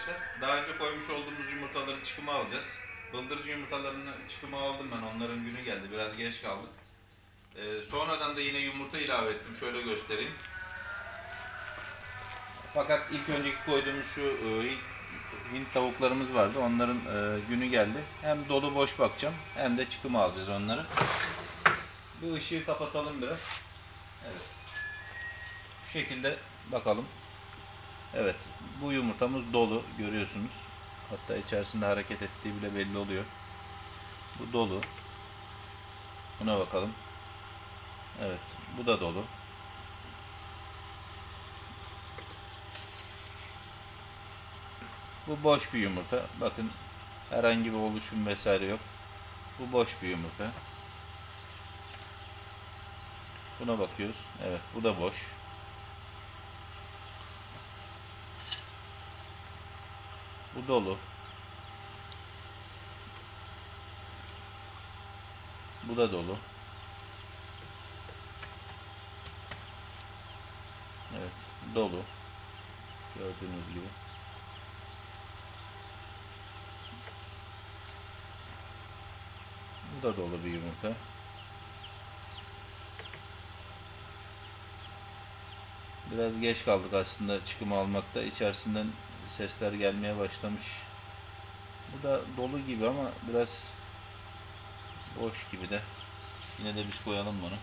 arkadaşlar. Daha önce koymuş olduğumuz yumurtaları çıkıma alacağız. Bıldırcın yumurtalarını çıkıma aldım ben. Onların günü geldi. Biraz geç kaldık. Ee, sonradan da yine yumurta ilave ettim. Şöyle göstereyim. Fakat ilk önceki koyduğumuz şu e, Hint, tavuklarımız vardı. Onların e, günü geldi. Hem dolu boş bakacağım hem de çıkıma alacağız onları. Bir ışığı kapatalım biraz. Evet. Şu şekilde bakalım. Evet. Bu yumurtamız dolu görüyorsunuz. Hatta içerisinde hareket ettiği bile belli oluyor. Bu dolu. Buna bakalım. Evet. Bu da dolu. Bu boş bir yumurta. Bakın herhangi bir oluşum vesaire yok. Bu boş bir yumurta. Buna bakıyoruz. Evet bu da boş. Bu dolu. Bu da dolu. Evet, dolu. Gördüğünüz gibi. Bu da dolu bir yumurta. Biraz geç kaldık aslında çıkımı almakta. İçerisinden sesler gelmeye başlamış. Bu da dolu gibi ama biraz boş gibi de. Yine de biz koyalım bunu.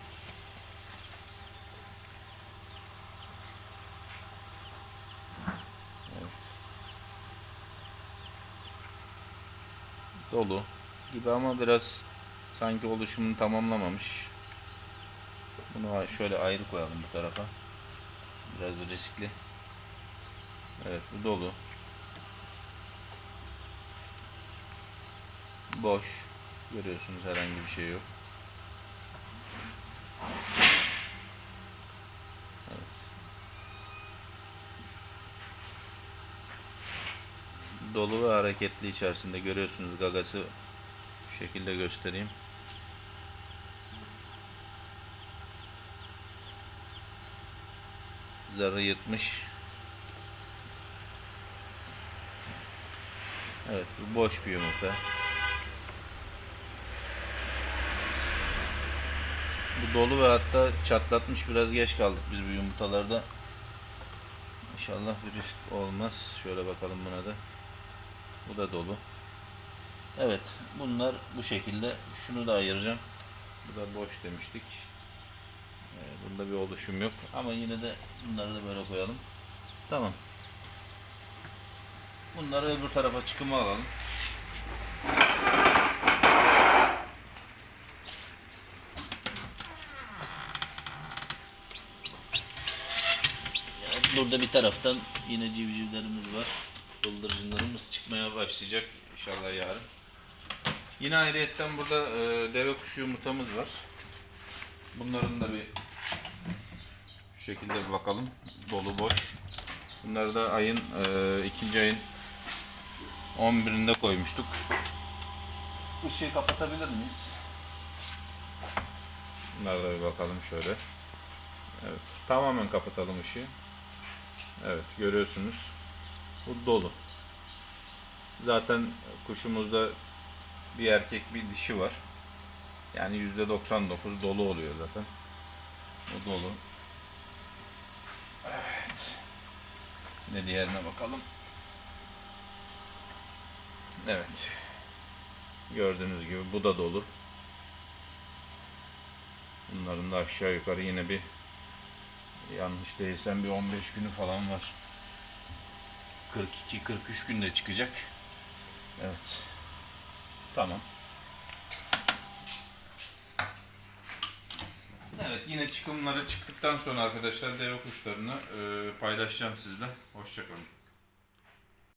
Dolu gibi ama biraz sanki oluşumunu tamamlamamış. Bunu şöyle ayrı koyalım bu tarafa. Biraz riskli. Evet bu dolu. Boş. Görüyorsunuz herhangi bir şey yok. Evet. Dolu ve hareketli içerisinde görüyorsunuz gagası şu şekilde göstereyim. Zarı yırtmış. Evet bu boş bir yumurta. Bu dolu ve hatta çatlatmış biraz geç kaldık biz bu yumurtalarda. İnşallah risk olmaz. Şöyle bakalım buna da. Bu da dolu. Evet bunlar bu şekilde. Şunu da ayıracağım. Bu da boş demiştik. Ee, Bunda bir oluşum yok. Ama yine de bunları da böyle koyalım. Tamam. Bunları öbür tarafa çıkıma alalım. Burada bir taraftan yine civcivlerimiz var. Bıldırcınlarımız çıkmaya başlayacak inşallah yarın. Yine ayrıyetten burada e, deve kuşu yumurtamız var. Bunların da bir şu şekilde bir bakalım. Dolu boş. Bunları da ayın e, ikinci ayın 11'inde koymuştuk. Işığı kapatabilir miyiz? Bunlara da bir bakalım şöyle. Evet. Tamamen kapatalım ışığı. Evet görüyorsunuz. Bu dolu. Zaten kuşumuzda bir erkek bir dişi var. Yani %99 dolu oluyor zaten. Bu dolu. Evet. Yine diğerine bakalım. Evet. Gördüğünüz gibi bu da dolu. Bunların da aşağı yukarı yine bir yanlış değilsem bir 15 günü falan var. 42-43 günde çıkacak. Evet. Tamam. Evet yine çıkımları çıktıktan sonra arkadaşlar deve kuşlarını paylaşacağım sizle. Hoşçakalın.